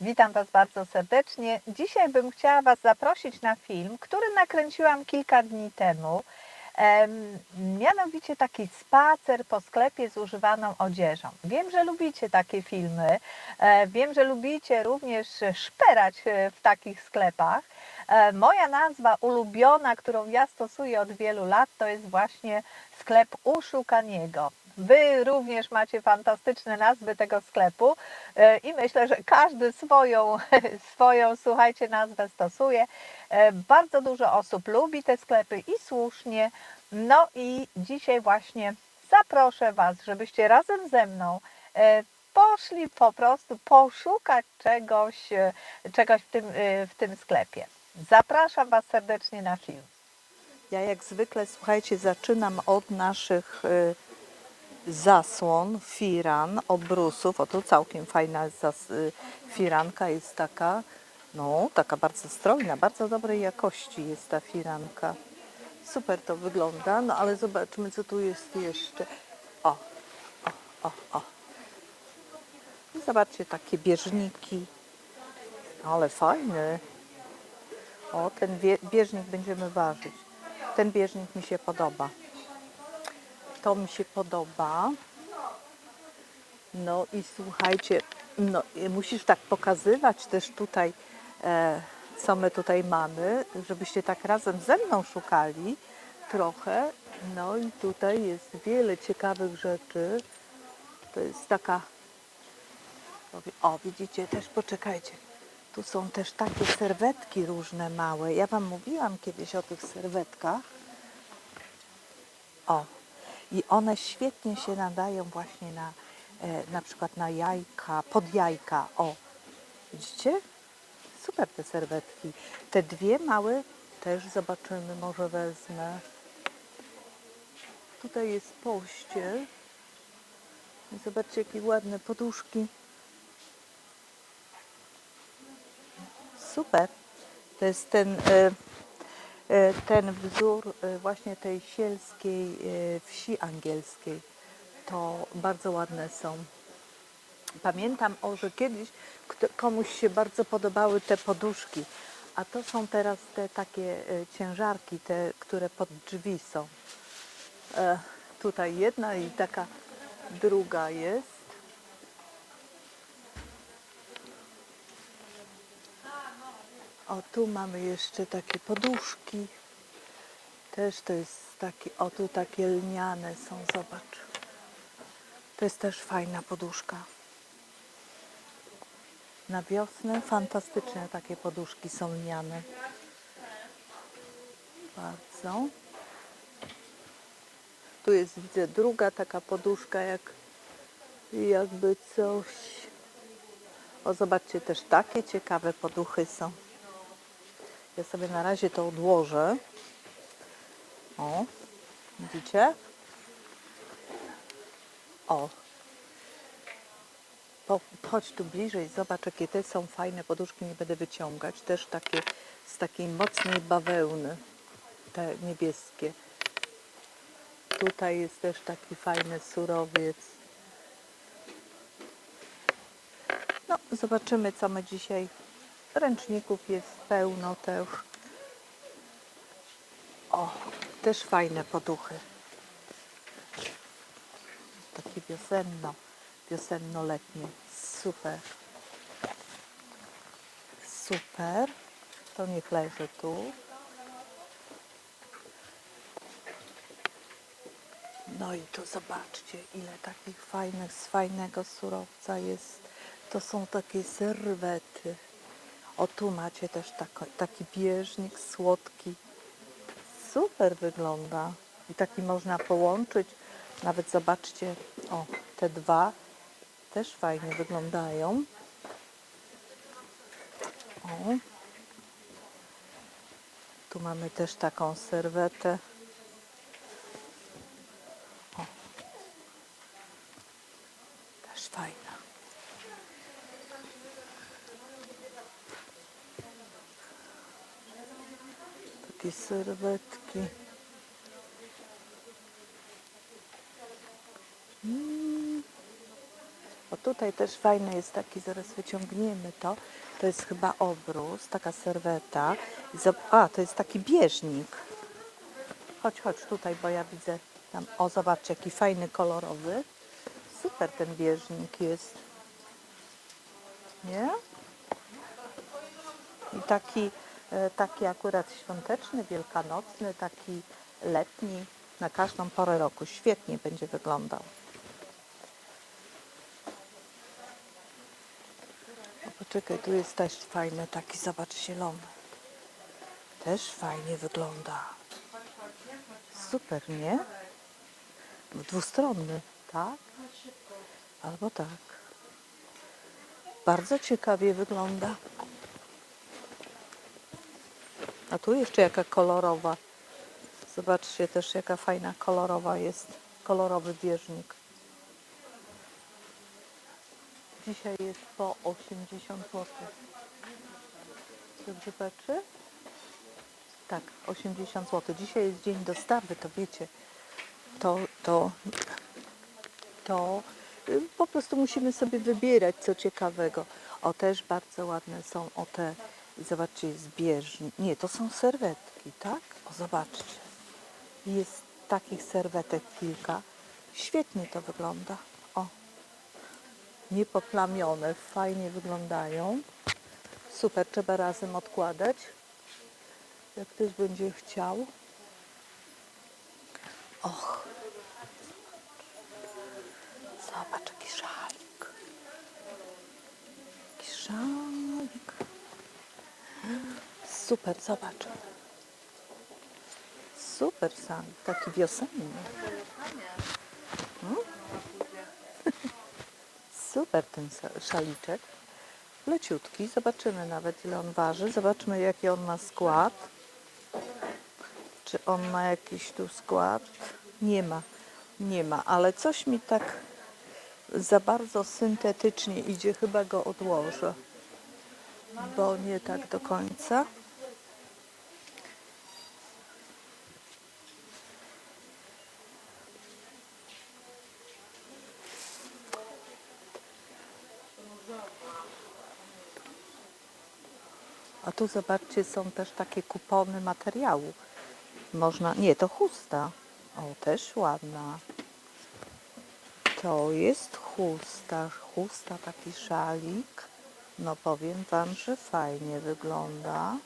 Witam Was bardzo serdecznie. Dzisiaj bym chciała Was zaprosić na film, który nakręciłam kilka dni temu. Em, mianowicie taki spacer po sklepie z używaną odzieżą. Wiem, że lubicie takie filmy. E, wiem, że lubicie również szperać e, w takich sklepach. E, moja nazwa ulubiona, którą ja stosuję od wielu lat, to jest właśnie sklep Uszukaniego. Wy również macie fantastyczne nazwy tego sklepu e, i myślę, że każdy swoją, swoją słuchajcie, nazwę stosuje. E, Bardzo dużo osób lubi te sklepy i słusznie. No i dzisiaj właśnie zaproszę Was, żebyście razem ze mną e, poszli po prostu poszukać czegoś, czegoś w, tym, w tym sklepie. Zapraszam Was serdecznie na film. Ja jak zwykle, słuchajcie, zaczynam od naszych zasłon, firan, obrusów. O, tu całkiem fajna zas- y, firanka jest taka, no, taka bardzo strojna, bardzo dobrej jakości jest ta firanka. Super to wygląda, no ale zobaczmy, co tu jest jeszcze. O, o, o, o. I zobaczcie, takie bieżniki. Ale fajny. O, ten bieżnik będziemy ważyć. Ten bieżnik mi się podoba. To mi się podoba. No i słuchajcie, no, musisz tak pokazywać też tutaj, e, co my tutaj mamy, żebyście tak razem ze mną szukali trochę. No i tutaj jest wiele ciekawych rzeczy. To jest taka. O, widzicie, też poczekajcie. Tu są też takie serwetki różne małe. Ja Wam mówiłam kiedyś o tych serwetkach. O, i one świetnie się nadają właśnie na e, na przykład na jajka, pod jajka. O, widzicie? Super te serwetki. Te dwie małe też zobaczymy, może wezmę. Tutaj jest pościel. Zobaczcie, jakie ładne poduszki. Super. To jest ten, e, ten wzór e, właśnie tej sielskiej e, wsi angielskiej. To bardzo ładne są. Pamiętam, o, że kiedyś komuś się bardzo podobały te poduszki, a to są teraz te takie e, ciężarki, te, które pod drzwi są. E, tutaj jedna i taka druga jest. O, tu mamy jeszcze takie poduszki. Też to jest takie, o tu takie lniane są, zobacz. To jest też fajna poduszka. Na wiosnę fantastyczne takie poduszki są lniane. Bardzo. Tu jest, widzę, druga taka poduszka, jak jakby coś. O, zobaczcie, też takie ciekawe poduchy są. Ja sobie na razie to odłożę. O, widzicie? O. Po, chodź tu bliżej, zobacz jakie te są fajne poduszki, nie będę wyciągać. Też takie z takiej mocnej bawełny, te niebieskie. Tutaj jest też taki fajny surowiec. No, zobaczymy co my dzisiaj. Ręczników jest pełno też. O, też fajne poduchy. Takie wiosenno, wiosenno-letnie. Super. Super. To niech leży tu. No i tu zobaczcie, ile takich fajnych, z fajnego surowca jest. To są takie serwety. O, tu macie też tako, taki bieżnik słodki. Super wygląda. I taki można połączyć. Nawet zobaczcie, o, te dwa też fajnie wyglądają. O. Tu mamy też taką serwetę. O. Też fajna. Takie serwetki. Mm. O tutaj też fajny jest taki, zaraz wyciągniemy to. To jest chyba obrus, taka serweta. A, to jest taki bieżnik. Chodź, chodź tutaj, bo ja widzę tam. O, zobaczcie, jaki fajny, kolorowy. Super ten bieżnik jest. Nie? I taki, taki akurat świąteczny, wielkanocny, taki letni, na każdą porę roku. Świetnie będzie wyglądał. O, poczekaj, tu jest też fajny, taki, zobacz, zielony. Też fajnie wygląda. Super, nie? Dwustronny, tak? Albo tak. Bardzo ciekawie wygląda. A tu jeszcze jaka kolorowa. Zobaczcie też jaka fajna kolorowa jest. Kolorowy bieżnik. Dzisiaj jest po 80 zł. Dobrze patrzy? Tak, 80 zł. Dzisiaj jest dzień dostawy, to wiecie. To, to, to y, po prostu musimy sobie wybierać co ciekawego. O, też bardzo ładne są o te, zobaczcie, jest. Nie, to są serwetki, tak? O, zobaczcie. Jest takich serwetek kilka. Świetnie to wygląda. O, niepoplamione, fajnie wyglądają. Super, trzeba razem odkładać. Jak ktoś będzie chciał. Och. Zobacz, jaki szalik. Jaki szalik. Super, zobacz. Super szalik, taki wiosenny. Hmm? Super ten szaliczek. Leciutki. Zobaczymy nawet ile on waży. Zobaczmy jaki on ma skład. Czy on ma jakiś tu skład? Nie ma. Nie ma, ale coś mi tak za bardzo syntetycznie idzie. Chyba go odłożę. Bo nie tak do końca. A tu zobaczcie, są też takie kupony materiału. Można, nie, to chusta. O, też ładna. To jest chusta, chusta, taki szalik. No powiem Wam, że fajnie wygląda.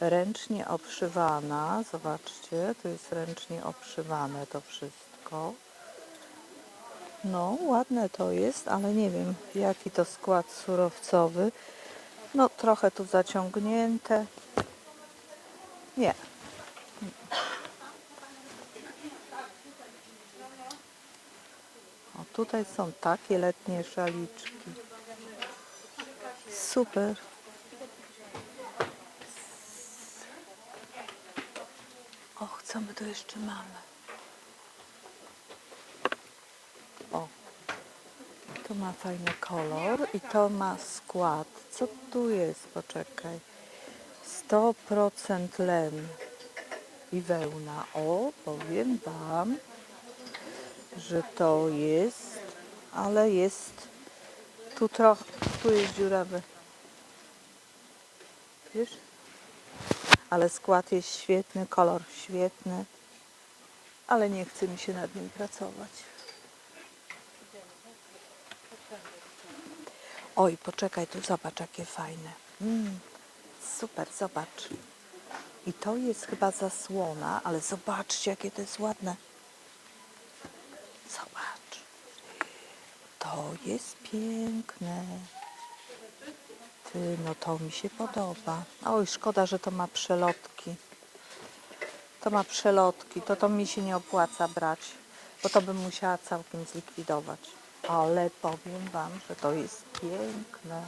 Ręcznie obszywana, zobaczcie, to jest ręcznie obszywane to wszystko. No, ładne to jest, ale nie wiem, jaki to skład surowcowy. No, trochę tu zaciągnięte. Nie. O, tutaj są takie letnie szaliczki. Super. Och, co my tu jeszcze mamy? O, to ma fajny kolor i to ma skład. Co tu jest? Poczekaj. 100% len i wełna. O, powiem Wam, że to jest, ale jest tu trochę, tu jest dziurawy. Wiesz? Ale skład jest świetny, kolor świetny, ale nie chce mi się nad nim pracować. Oj, poczekaj, tu zobacz, jakie fajne. Mm, super, zobacz. I to jest chyba zasłona, ale zobaczcie, jakie to jest ładne. Zobacz. To jest piękne. Ty, no to mi się podoba. Oj, szkoda, że to ma przelotki. To ma przelotki, to to mi się nie opłaca brać, bo to bym musiała całkiem zlikwidować. Ale powiem Wam, że to jest piękne.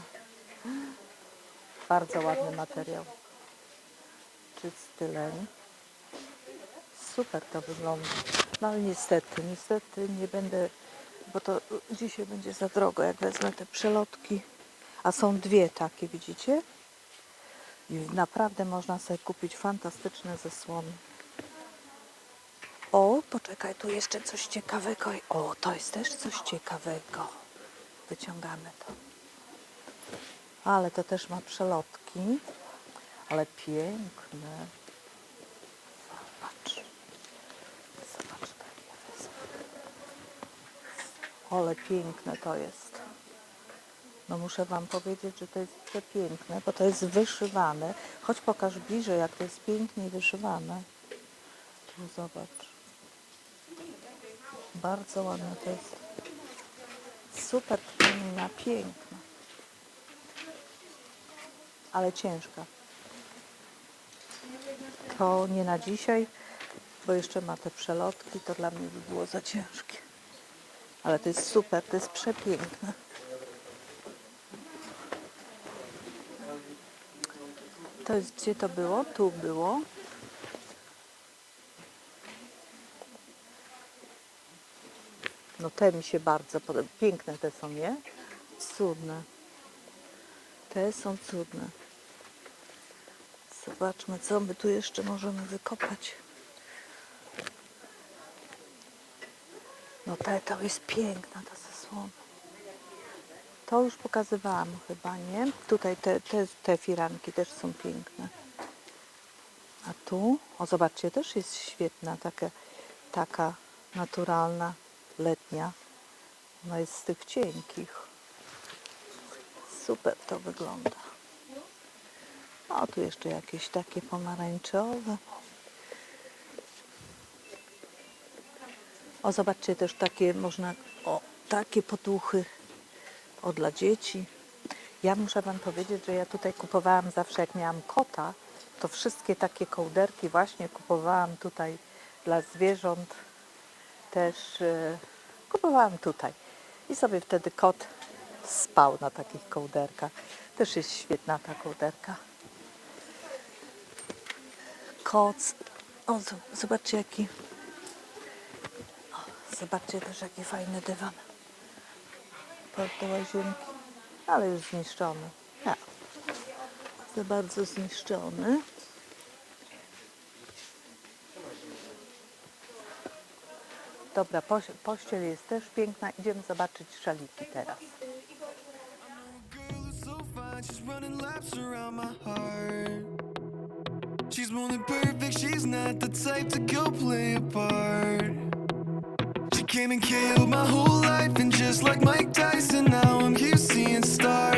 Bardzo ładny materiał. Czysty leń. Super to wygląda. No ale niestety, niestety nie będę, bo to dzisiaj będzie za drogo, jak wezmę te przelotki. A są dwie takie, widzicie? I naprawdę można sobie kupić fantastyczne zasłony. O, poczekaj, tu jeszcze coś ciekawego. O, to jest też coś ciekawego. wyciągamy to. Ale to też ma przelotki. Ale piękne. Zobacz. Zobacz. Ale piękne to jest. No muszę Wam powiedzieć, że to jest przepiękne, bo to jest wyszywane. Choć pokaż bliżej, jak to jest pięknie wyszywane. Tu zobacz. Bardzo ładne to jest. Super tkanina, piękna. Ale ciężka. To nie na dzisiaj, bo jeszcze ma te przelotki, to dla mnie by było za ciężkie. Ale to jest super, to jest przepiękne. To jest, gdzie to było? Tu było. No te mi się bardzo podobają. Piękne te są, nie? Cudne. Te są cudne. Zobaczmy, co my tu jeszcze możemy wykopać. No te, to jest piękna ta zasłona. To już pokazywałam chyba, nie? Tutaj te, te, te firanki też są piękne. A tu, o zobaczcie, też jest świetna, taka, taka naturalna, letnia. Ona jest z tych cienkich. Super to wygląda. O, tu jeszcze jakieś takie pomarańczowe. O, zobaczcie też takie, można, o, takie potuchy. O, dla dzieci. Ja muszę Wam powiedzieć, że ja tutaj kupowałam zawsze, jak miałam kota, to wszystkie takie kołderki właśnie kupowałam tutaj dla zwierząt. Też e, kupowałam tutaj. I sobie wtedy kot spał na takich kołderkach. Też jest świetna ta kołderka. Koc. O, zobaczcie jaki. O, zobaczcie też jaki fajny dywan. Do łazienki. Ale już zniszczony. Ja. Za bardzo zniszczony. Dobra, poś- pościel jest też piękna. Idziemy zobaczyć szaliki teraz. She's more than perfect, she's not the type to go play a part. She came and killed my whole life, and just like Mike Tyson, now I'm here seeing stars.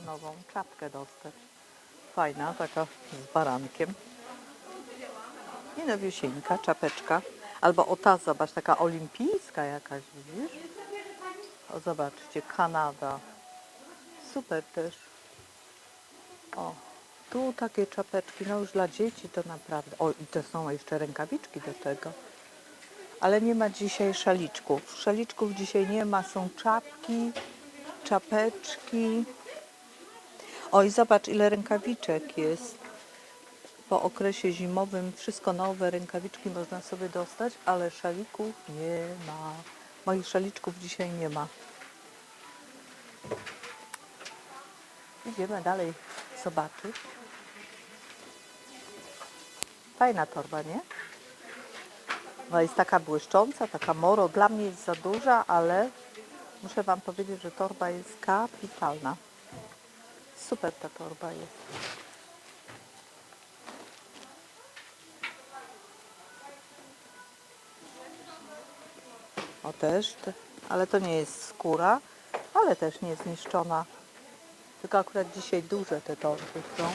Nową czapkę dostać. Fajna, taka z barankiem. I nowiusieńka, czapeczka. Albo o ta, zobacz, taka olimpijska jakaś, widzisz? O, zobaczcie, Kanada. Super też. O, tu takie czapeczki, no już dla dzieci to naprawdę. O, i to są jeszcze rękawiczki do tego. Ale nie ma dzisiaj szaliczków. Szaliczków dzisiaj nie ma, są czapki, czapeczki. Oj, zobacz ile rękawiczek jest. Po okresie zimowym wszystko nowe, rękawiczki można sobie dostać, ale szalików nie ma. Moich szaliczków dzisiaj nie ma. Idziemy dalej zobaczyć. Fajna torba, nie? No jest taka błyszcząca, taka moro. Dla mnie jest za duża, ale muszę Wam powiedzieć, że torba jest kapitalna. Super ta torba jest. O też, te, ale to nie jest skóra, ale też nie zniszczona. Tylko akurat dzisiaj duże te torby są.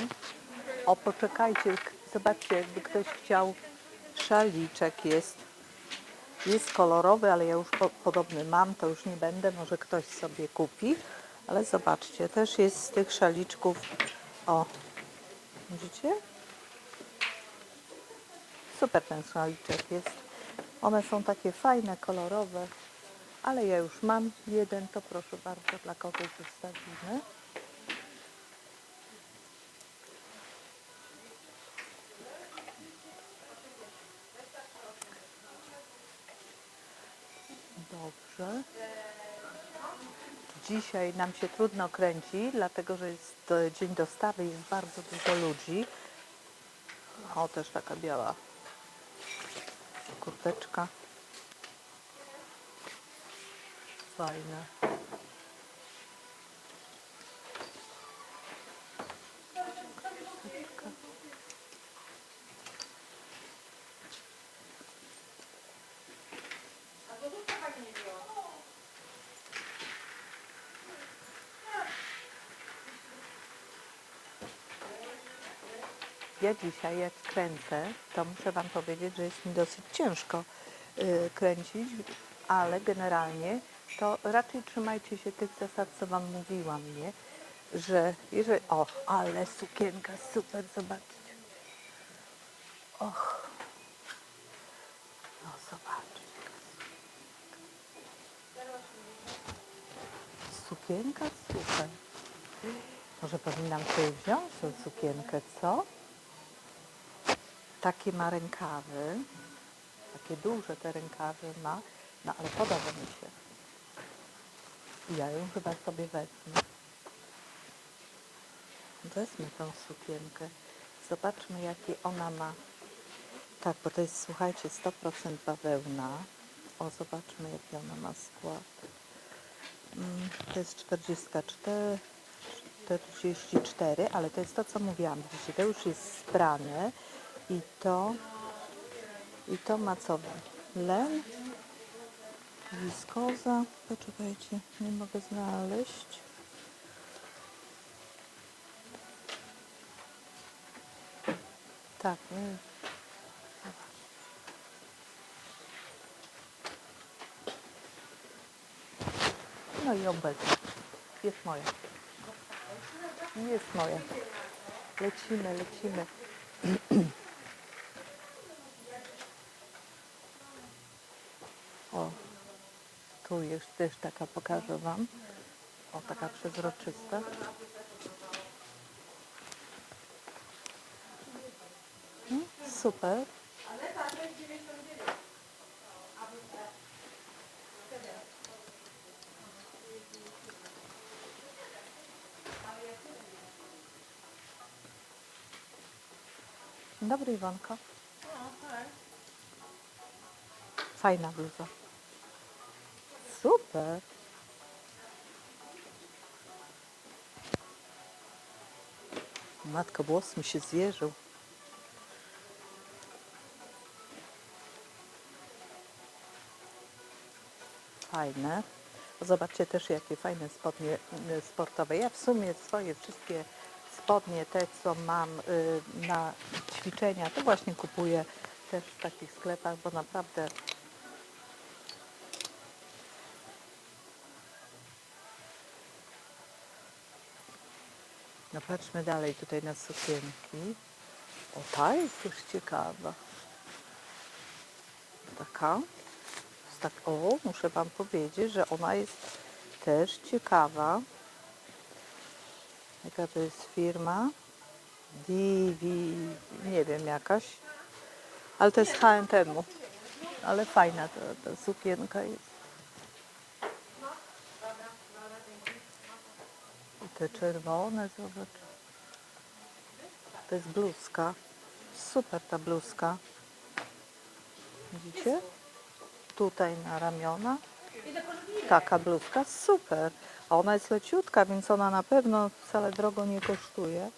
O, poczekajcie, zobaczcie, jakby ktoś chciał. Szaliczek jest. Jest kolorowy, ale ja już po, podobny mam, to już nie będę, może ktoś sobie kupi. Ale zobaczcie, też jest z tych szaliczków. O, widzicie? Super ten szaliczek jest. One są takie fajne, kolorowe, ale ja już mam jeden, to proszę bardzo, dla kogoś zostawimy. Dobrze. Dzisiaj nam się trudno kręci, dlatego że jest dzień dostawy, jest bardzo dużo ludzi. O, też taka biała kurteczka. Fajne. Ja dzisiaj jak kręcę, to muszę Wam powiedzieć, że jest mi dosyć ciężko y, kręcić, ale generalnie to raczej trzymajcie się tych zasad, co Wam mówiłam, nie? Że jeżeli... O, ale sukienka super, zobaczcie. Och. No zobaczcie. Sukienka super. Może powinnam sobie wziąć tę sukienkę, co? Takie ma rękawy. Takie duże te rękawy ma. No ale podoba mi się. Ja ją chyba sobie wezmę. Wezmę tą sukienkę. Zobaczmy jaki ona ma. Tak, bo to jest, słuchajcie, 100% bawełna. O, zobaczmy jaki ona ma skład. Mm, To jest 44, 44, ale to jest to, co mówiłam. Widzicie, to już jest sprane i to, i to ma co? Len, wiskoza, poczekajcie, nie mogę znaleźć. Tak, nie. No i wezmę. Jest moja. Jest moja. Lecimy, lecimy. O, tu jest też taka, pokażę Wam. O, taka przezroczysta. Mm, Super. Dobry, Iwonko. Fajna bluza. Super. Matko, włos mi się zjeżył. Fajne. Zobaczcie też, jakie fajne spodnie y, sportowe. Ja w sumie swoje wszystkie spodnie, te co mam y, na ćwiczenia, to właśnie kupuję też w takich sklepach, bo naprawdę No patrzmy dalej tutaj na sukienki. O, ta jest już ciekawa. Taka. Tak, o, muszę Wam powiedzieć, że ona jest też ciekawa. Jaka to jest firma? Divi, nie wiem jakaś. Ale to jest H&M. Ale fajna ta, ta sukienka jest. Te czerwone, zobacz. To jest bluzka. Super ta bluzka. Widzicie? Tutaj na ramiona. Taka bluzka, super. A ona jest leciutka, więc ona na pewno wcale drogo nie kosztuje.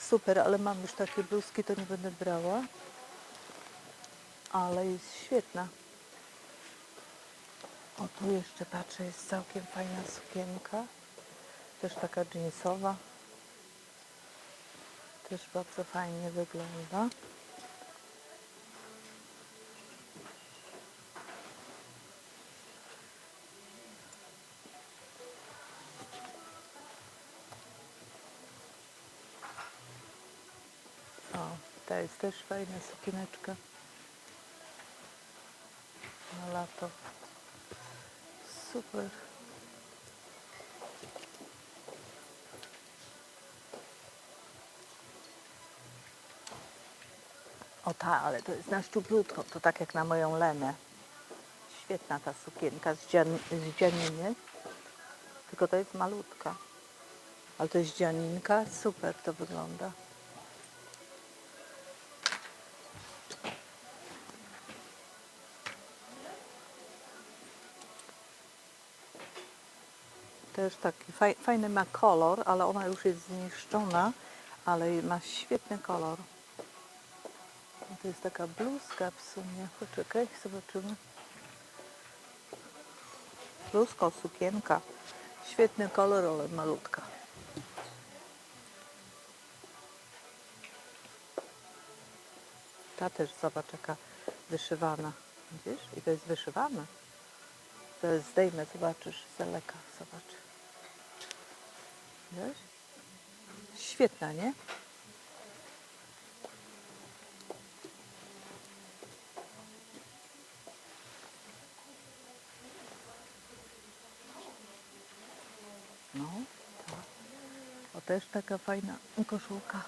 Super, ale mam już takie bluzki, to nie będę brała. Ale jest świetna. O, tu jeszcze patrzę, jest całkiem fajna sukienka. Też taka jeansowa. Też bardzo fajnie wygląda. O, ta jest też fajna sukieneczka. Na lato. Super. Ta, ale to jest na szczuplutko, to tak jak na moją Lenę. Świetna ta sukienka z, dzian, z dzianiny, tylko to jest malutka. Ale to jest dzianinka, super to wygląda. Też taki faj, fajny ma kolor, ale ona już jest zniszczona, ale ma świetny kolor. To jest taka bluzka w sumie. Poczekaj, zobaczymy. Bluzko, sukienka. Świetny kolor, ale malutka. Ta też, zobacz, jaka wyszywana. Widzisz? I to jest wyszywane. To jest, zdejmę, zobaczysz z daleka. Zobacz. Widzisz? Świetna, nie? Też taka fajna koszulka.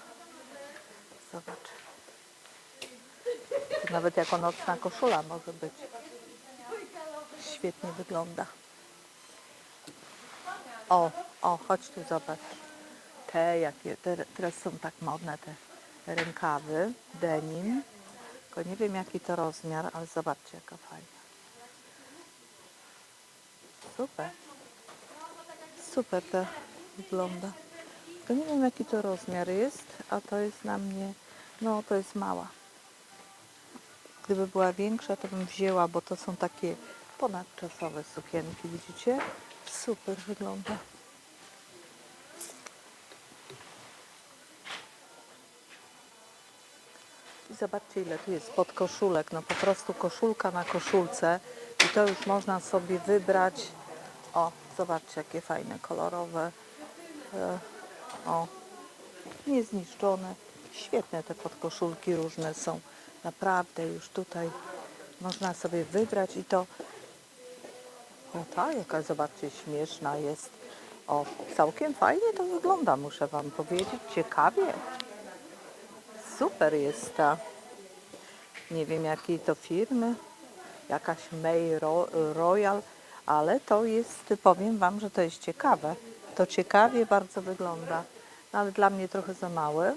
Zobacz. Nawet jako nocna koszula może być. Świetnie wygląda. O, o, chodź tu zobacz. Te, jakie te, teraz są tak modne te rękawy, denim. Tylko nie wiem jaki to rozmiar, ale zobaczcie jaka fajna. Super. Super to wygląda. To nie wiem jaki to rozmiar jest, a to jest na mnie, no to jest mała. Gdyby była większa, to bym wzięła, bo to są takie ponadczasowe sukienki, widzicie? Super wygląda. I zobaczcie ile tu jest podkoszulek, no po prostu koszulka na koszulce i to już można sobie wybrać. O, zobaczcie jakie fajne, kolorowe. O, niezniszczone. Świetne te podkoszulki różne są. Naprawdę już tutaj można sobie wybrać i to o ta, jaka zobaczcie śmieszna jest. O, całkiem fajnie to wygląda, muszę Wam powiedzieć. Ciekawie. Super jest ta. Nie wiem jakiej to firmy. Jakaś May Ro Royal, ale to jest, powiem Wam, że to jest ciekawe. To ciekawie bardzo wygląda. No, ale dla mnie trochę za małe.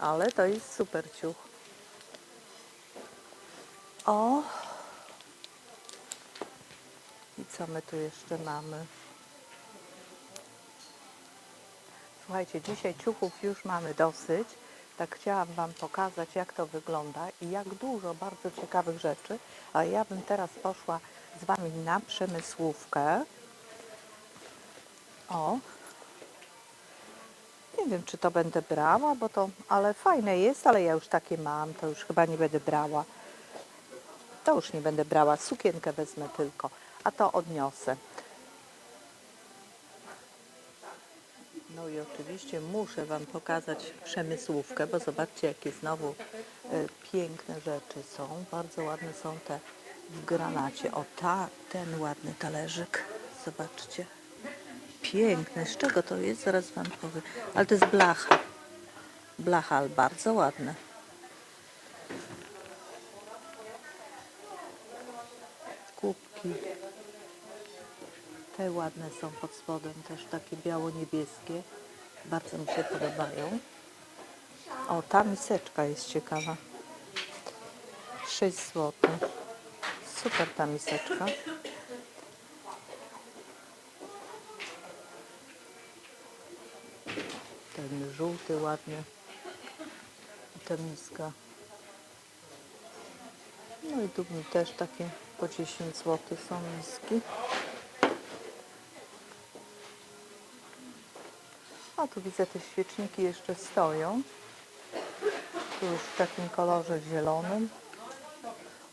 Ale to jest super ciuch. O, i co my tu jeszcze mamy? Słuchajcie, dzisiaj ciuchów już mamy dosyć. Tak chciałam Wam pokazać, jak to wygląda i jak dużo bardzo ciekawych rzeczy. A ja bym teraz poszła z Wami na przemysłówkę. O. Nie wiem, czy to będę brała, bo to, ale fajne jest, ale ja już takie mam, to już chyba nie będę brała. To już nie będę brała, sukienkę wezmę tylko, a to odniosę. No i oczywiście muszę Wam pokazać przemysłówkę, bo zobaczcie, jakie znowu e, piękne rzeczy są. Bardzo ładne są te w granacie. O, ta, ten ładny talerzyk. Zobaczcie. Piękny. Z czego to jest? Zaraz Wam powiem. Ale to jest blacha. Blacha, ale bardzo ładne. Kubki. Te ładne są pod spodem, też takie biało-niebieskie. Bardzo mi się podobają. O, ta miseczka jest ciekawa. 6 zł. Super ta miseczka. Ten żółty ładny. I ta miska. No i tu też takie Po 10 zł są miski. A tu widzę te świeczniki jeszcze stoją. Tu już w takim kolorze zielonym.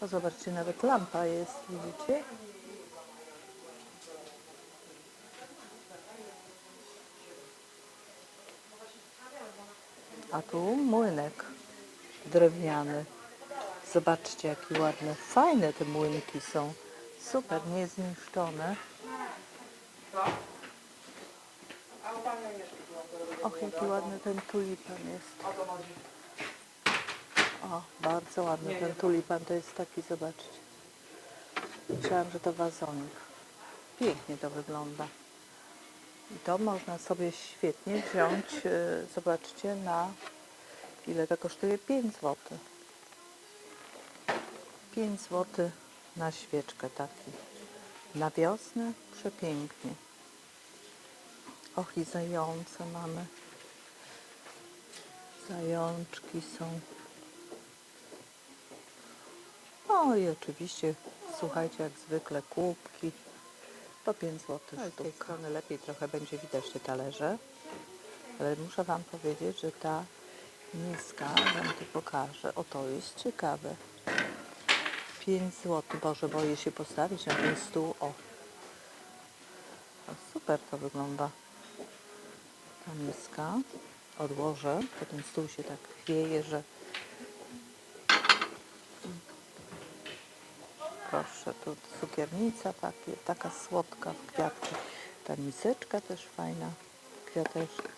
O, zobaczcie, nawet lampa jest, widzicie? Tu młynek drewniany. Zobaczcie, jakie ładne, fajne te młynki są. Super, niezniszczone. Och, jaki ładny ten tulipan jest. O, bardzo ładny ten tulipan. To jest taki, zobaczcie. Myślałam, że to wazonik. Pięknie to wygląda. I to można sobie świetnie wziąć, e, zobaczcie, na ile to kosztuje? 5 zł. 5 zł na świeczkę taki. Na wiosnę przepięknie. Och i zające mamy. Zajączki są. No i oczywiście, słuchajcie, jak zwykle kubki. Po 5 zł Z tej strony lepiej trochę będzie widać te talerze. Ale muszę Wam powiedzieć, że ta miska, Wam tu pokażę. O, to jest ciekawe. 5 zł. Boże, boję się postawić na ten stół. O. super to wygląda. Ta miska. Odłożę, bo ten stół się tak chwieje, że Proszę, tu cukiernica takie, taka słodka w kwiatki. Ta miseczka też fajna, kwiateczka.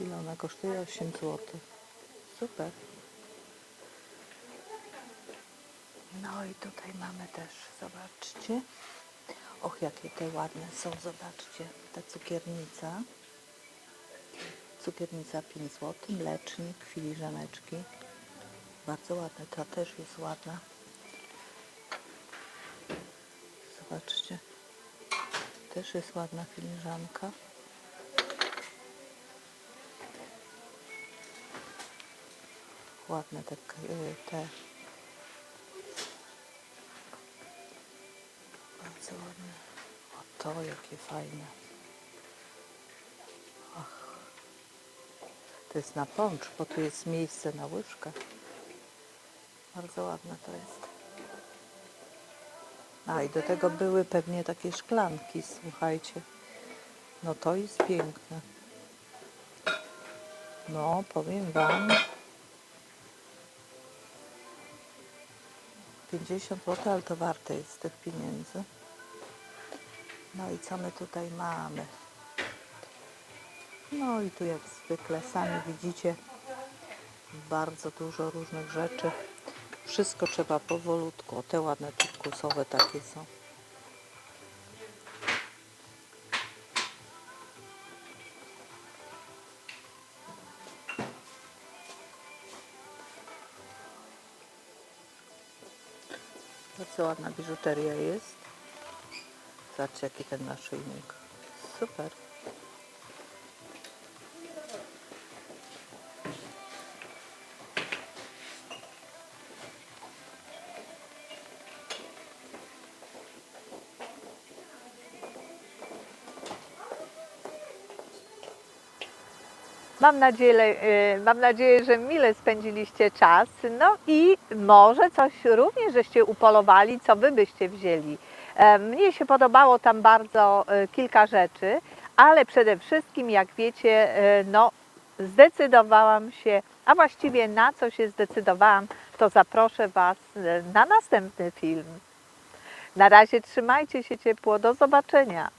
Ile ona kosztuje? 8 zł. Super. No i tutaj mamy też, zobaczcie. Och, jakie te ładne są, zobaczcie. Ta cukiernica. Cukiernica 5 zł, mlecznik, filiżaneczki. Bardzo ładne, ta też jest ładna. Zobaczcie. Też jest ładna filiżanka. Ładne te, y, te. Bardzo ładne. O to jakie fajne. Ach. To jest na pącz, bo tu jest miejsce na łyżkę. Bardzo ładne to jest. A i do tego były pewnie takie szklanki, słuchajcie. No to jest piękne. No, powiem Wam. 50 zł, ale to warte jest tych pieniędzy. No i co my tutaj mamy? No i tu jak zwykle sami widzicie bardzo dużo różnych rzeczy. Wszystko trzeba powolutku. O, te ładne turkusowe takie są. Bardzo ładna biżuteria jest. Zobaczcie jaki ten naszyjnik. Super. Mam nadzieję, y, mam nadzieję, że mile spędziliście czas. No i może coś również żeście upolowali, co wy byście wzięli. E, Mnie się podobało tam bardzo e, kilka rzeczy, ale przede wszystkim, jak wiecie, e, no zdecydowałam się, a właściwie na co się zdecydowałam, to zaproszę Was na następny film. Na razie trzymajcie się ciepło, do zobaczenia.